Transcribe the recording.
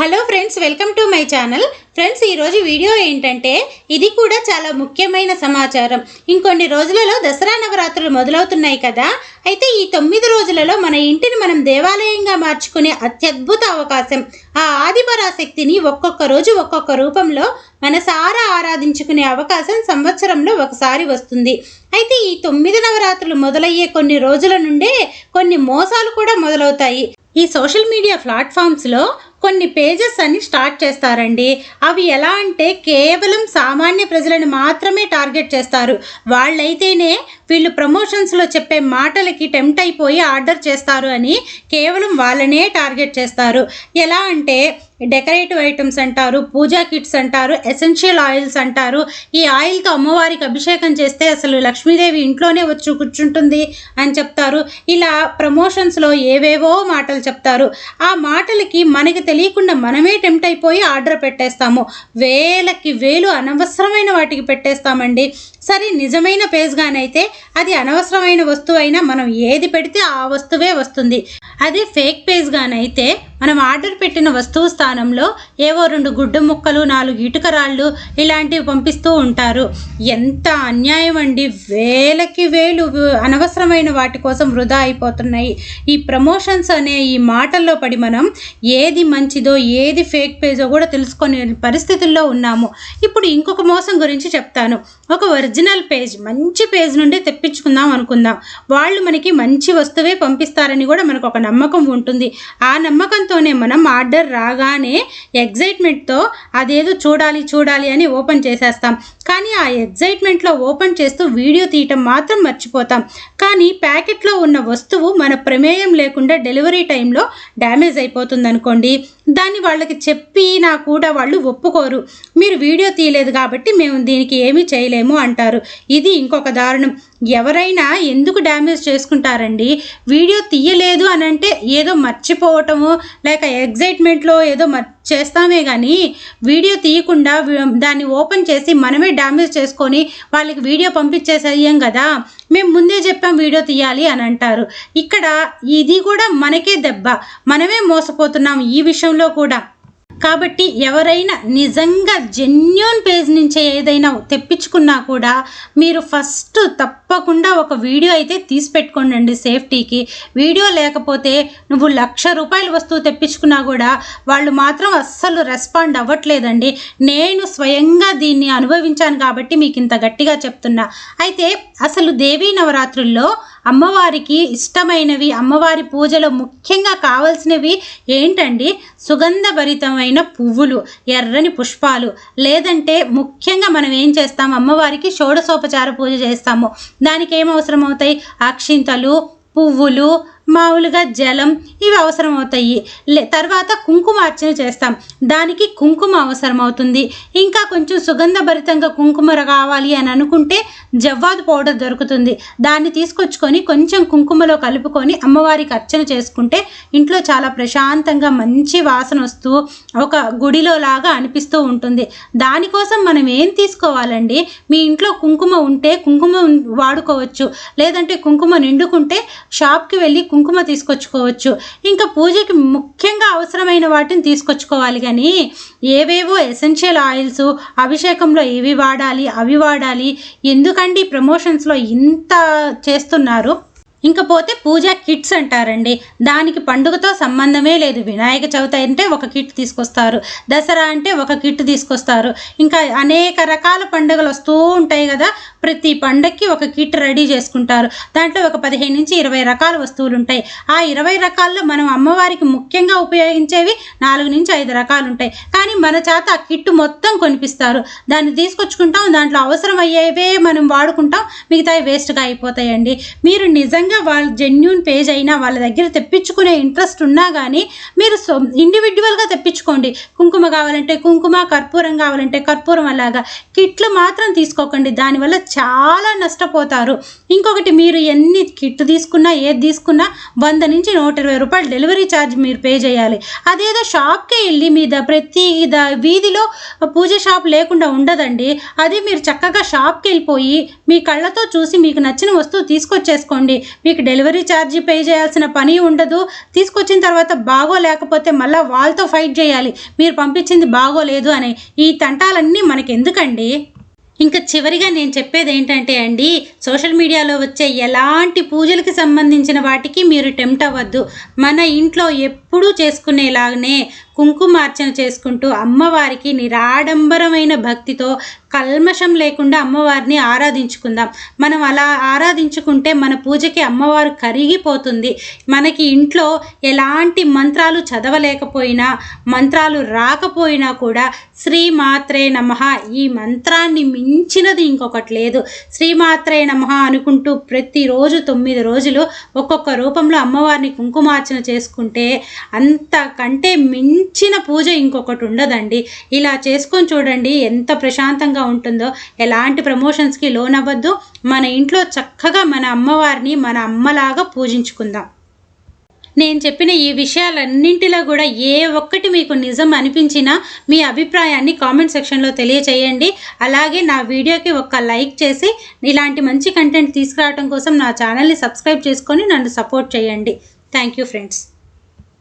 Hello friends welcome to my channel. Friends ఈరోజు video ఏంటంటే ఇది కూడా చాలా ముఖ్యమైన సమాచారం. ఇంకొన్ని రోజులలో దసరా నవరాత్రులు మొదలవుతున్నాయి కదా. అయితే ఈ తొమ్మిది రోజులలో మన ఇంటిని మనం దేవాలయంగా మార్చుకునే అత్యద్భుత అవకాశం ఆ ఆదిపరాశక్తిని ఒక్కొక్క రోజు ఒక్కొక్క రూపంలో మనసారా ఆరాధించుకునే అవకాశం సంవత్సరంలో ఒకసారి వస్తుంది. అయితే ఈ తొమ్మిది నవరాత్రులు మొదలయ్యే కొన్ని రోజుల నుండే కొన్ని మోసాలు కూడా మొదలవుతాయి. ఈ సోషల్ మీడియా ప్లాట్ఫామ్స్లో కొన్ని పేజెస్ అన్ని స్టార్ట్ చేస్తారండి. అవి ఎలా అంటే కేవలం సామాన్య ప్రజలను మాత్రమే టార్గెట్ చేస్తారు. వాళ్ళైతేనే వీళ్ళు ప్రమోషన్స్లో చెప్పే మాటలకి టెంప్ట్ అయిపోయి ఆర్డర్ చేస్తారు అని కేవలం వాళ్ళనే టార్గెట్ చేస్తారు. ఎలా అంటే డెకరేటివ్ ఐటమ్స్ అంటారు పూజా కిట్స్ అంటారు ఎసెన్షియల్ ఆయిల్స్ అంటారు. ఈ ఆయిల్తో అమ్మవారికి అభిషేకం చేస్తే అసలు లక్ష్మీదేవి ఇంట్లోనే వచ్చి కూర్చుంటుంది అని చెప్తారు. ఇలా ప్రమోషన్స్లో ఏవేవో మాటలు చెప్తారు. ఆ మాటలకి మనకి తెలియకుండా మనమే టెంప్ట్ అయిపోయి ఆర్డర్ పెట్టేస్తాము. వేలకి వేలు అనవసరమైన వాటికి పెట్టేస్తామండి. సరే నిజమైన పేజ్గానైతే అది అనవసరమైన వస్తువు అయినా మనం ఏది పెడితే ఆ వస్తువే వస్తుంది. అదే ఫేక్ పేజ్గానైతే మనం ఆర్డర్ పెట్టిన వస్తువు స్థానంలో ఏవో రెండు గుడ్డు ముక్కలు నాలుగు ఇటుక రాళ్ళు ఇలాంటివి పంపిస్తూ ఉంటారు. ఎంత అన్యాయం అండి. వేలకి వేలు అనవసరమైన వాటి కోసం వృధా అయిపోతున్నాయి. ఈ ప్రమోషన్స్ అనే ఈ మాటల్లో పడి మనం ఏది మంచిదో ఏది ఫేక్ పేజో కూడా తెలుసుకునే పరిస్థితుల్లో ఉన్నాము. ఇప్పుడు ఇంకొక మోసం గురించి చెప్తాను. ఒక ఒరిజినల్ పేజ్ మంచి పేజ్ నుండి తెప్పించుకుందాం అనుకుందాం. వాళ్ళు మనకి మంచి వస్తువే పంపిస్తారని కూడా మనకు ఒక నమ్మకం ఉంటుంది. ఆ నమ్మకం నమ్మకంతోనే మనం ఆర్డర్ రాగానే ఎగ్జైట్మెంట్తో అదేదో చూడాలి చూడాలి అని ఓపెన్ చేసేస్తాం. కానీ ఆ ఎగ్జైట్మెంట్లో ఓపెన్ చేస్తూ వీడియో తీయటం మాత్రం మర్చిపోతాం. కానీ ప్యాకెట్లో ఉన్న వస్తువు మన ప్రమేయం లేకుండా డెలివరీ టైంలో డ్యామేజ్ అయిపోతుంది అనుకోండి దాన్ని వాళ్ళకి చెప్పినా కూడా వాళ్ళు ఒప్పుకోరు. మీరు వీడియో తీయలేదు కాబట్టి మేము దీనికి ఏమీ చేయలేము అంటారు. ఇది ఇంకొక దారుణం. ఎవరైనా ఎందుకు డ్యామేజ్ చేసుకుంటారండి? వీడియో తీయలేదు అని అంటే ఏదో మర్చిపోవటము లేక ఎగ్జైట్మెంట్లో ఏదో మర్ చేస్తామే కానీ వీడియో తీయకుండా దాన్ని ఓపెన్ చేసి మనమే డ్యామేజ్ చేసుకొని వాళ్ళకి వీడియో పంపించేసేయం కదా. మేము ముందే చెప్పాం వీడియో తీయాలి అని అంటారు. ఇక్కడ ఇది కూడా మనకే దెబ్బ. మనమే మోసపోతున్నాం ఈ విషయంలో కూడా. కాబట్టి ఎవరైనా నిజంగా జెన్యున్ పేజ్ నుంచి ఏదైనా తెప్పించుకున్నా కూడా మీరు ఫస్ట్ తప్పకుండా ఒక వీడియో అయితే తీసి పెట్టుకోండి సేఫ్టీకి. వీడియో లేకపోతే నువ్వు లక్ష రూపాయల వస్తువు తెప్పించుకున్నా కూడా వాళ్ళు మాత్రం అస్సలు రెస్పాండ్ అవ్వట్లేదండి. నేను స్వయంగా దీన్ని అనుభవించాను కాబట్టి మీకు ఇంత గట్టిగా చెప్తున్నా. అయితే అసలు దేవీ నవరాత్రుల్లో అమ్మవారికి ఇష్టమైనవి అమ్మవారి పూజలో ముఖ్యంగా కావాల్సినవి ఏంటండి? సుగంధభరితమైన పువ్వులు ఎర్రని పుష్పాలు. లేదంటే ముఖ్యంగా మనం ఏం చేస్తాం? అమ్మవారికి షోడశోపచార పూజ చేస్తాము. దానికి ఏం అవసరం అవుతాయి అక్షింతలు పువ్వులు మామూలుగా జలం ఇవి అవసరం అవుతాయి లే తర్వాత కుంకుమార్చన చేస్తాం. దానికి కుంకుమ అవసరం అవుతుంది ఇంకా కొంచెం సుగంధభరితంగా కుంకుమ కావాలి అని అనుకుంటే జవ్వాదు పౌడర్ దొరుకుతుంది. దాన్ని తీసుకొచ్చుకొని కొంచెం కుంకుమలో కలుపుకొని అమ్మవారికి అర్చన చేసుకుంటే ఇంట్లో చాలా ప్రశాంతంగా మంచి వాసన వస్తూ ఒక గుడిలో లాగా అనిపిస్తూ ఉంటుంది. దానికోసం మనం ఏం తీసుకోవాలండి? మీ ఇంట్లో కుంకుమ ఉంటే కుంకుమ వాడుకోవచ్చు. లేదంటే కుంకుమ నిండుకుంటే షాప్కి వెళ్ళి కుంకుమ కుంకుమ తీసుకొచ్చుకోవచ్చు. ఇంకా పూజకి ముఖ్యంగా అవసరమైన వాటిని తీసుకొచ్చుకోవాలి కానీ ఏవేవో ఎసెన్షియల్ ఆయిల్స్ అభిషేకంలో ఇవి వాడాలి అవి వాడాలి ఎందుకండి ప్రమోషన్స్లో ఇంత చేస్తున్నారు? ఇంకపోతే పూజా కిట్స్ అంటారండి. దానికి పండుగతో సంబంధమే లేదు. వినాయక చవితి అంటే ఒక కిట్ తీసుకొస్తారు. దసరా అంటే ఒక కిట్ తీసుకొస్తారు. ఇంకా అనేక రకాల పండుగలు వస్తూ ఉంటాయి కదా. ప్రతి పండక్కి ఒక కిట్ రెడీ చేసుకుంటారు. దాంట్లో ఒక పదిహేను నుంచి ఇరవై రకాల వస్తువులు ఉంటాయి. ఆ ఇరవై రకాల్లో మనం అమ్మవారికి ముఖ్యంగా ఉపయోగించేవి నాలుగు నుంచి ఐదు రకాలు ఉంటాయి. కానీ మన చేత ఆ కిట్ మొత్తం కొనిపిస్తారు. దాన్ని తీసుకొచ్చుకుంటాం. దాంట్లో అవసరం అయ్యేవే మనం వాడుకుంటాం. మిగతావి వేస్ట్గా అయిపోతాయండి. మీరు నిజంగా వాళ్ళ జెన్యున్ పేజ్ అయినా వాళ్ళ దగ్గర తెప్పించుకునే ఇంట్రెస్ట్ ఉన్నా కానీ మీరు సో ఇండివిజువల్గా తెప్పించుకోండి. కుంకుమ కావాలంటే కుంకుమ కర్పూరం కావాలంటే కర్పూరం అలాగా. కిట్లు మాత్రం తీసుకోకండి. దానివల్ల చాలా నష్టపోతారు. ఇంకొకటి మీరు ఎన్ని కిట్ తీసుకున్నా ఏది తీసుకున్నా వంద నుంచి నూట ఇరవై రూపాయలు డెలివరీ ఛార్జ్ మీరు పే చేయాలి. అదేదో షాప్కే వెళ్ళి మీ ద ప్రతి ద వీధిలో పూజ షాప్ లేకుండా ఉండదండి. అది మీరు చక్కగా షాప్కి వెళ్ళిపోయి మీ కళ్ళతో చూసి మీకు నచ్చిన వస్తువు తీసుకొచ్చేసుకోండి. మీకు డెలివరీ ఛార్జీ పే చేయాల్సిన పని ఉండదు. తీసుకొచ్చిన తర్వాత బాగోలేకపోతే మళ్ళీ వాళ్ళతో ఫైట్ చేయాలి. మీరు పంపించింది బాగోలేదు అని ఈ తంటాలన్నీ మనకి ఎందుకండి ఇంకా చివరిగా నేను చెప్పేది ఏంటంటే అండి సోషల్ మీడియాలో వచ్చే ఎలాంటి పూజలకు సంబంధించిన వాటికి మీరు టెంప్ట్ అవ్వద్దు. మన ఇంట్లో ఎప్పుడూ చేసుకునేలాగానే కుంకుమార్చన చేసుకుంటూ అమ్మవారికి నిరాడంబరమైన భక్తితో కల్మషం లేకుండా అమ్మవారిని ఆరాధించుకుందాం. మనం అలా ఆరాధించుకుంటే మన పూజకి అమ్మవారు కరిగిపోతుంది. మనకి ఇంట్లో ఎలాంటి మంత్రాలు చదవలేకపోయినా మంత్రాలు రాకపోయినా కూడా శ్రీమాత్రే నమ ఈ మంత్రాన్ని మించినది ఇంకొకటి లేదు. శ్రీమాత్రే నమ అనుకుంటూ ప్రతిరోజు తొమ్మిది రోజులు ఒక్కొక్క రూపంలో అమ్మవారిని కుంకుమార్చన చేసుకుంటే అంతకంటే మించిన పూజ ఇంకొకటి ఉండదండి. ఇలా చేసుకొని చూడండి ఎంత ప్రశాంతంగా ఉంటుందో. ఎలాంటి ప్రమోషన్స్కి లోన్ అవ్వద్దు మన ఇంట్లో చక్కగా మన అమ్మవారిని మన అమ్మలాగా పూజించుకుందాం. నేను చెప్పిన ఈ విషయాలన్నింటిలో కూడా ఏ ఒక్కటి మీకు నిజం అనిపించినా మీ అభిప్రాయాన్ని కామెంట్ సెక్షన్లో తెలియచేయండి. అలాగే నా వీడియోకి ఒక లైక్ చేసి ఇలాంటి మంచి కంటెంట్ తీసుకురావడం కోసం నా ఛానల్ని సబ్స్క్రైబ్ చేసుకొని నన్ను సపోర్ట్ చేయండి. Thank you friends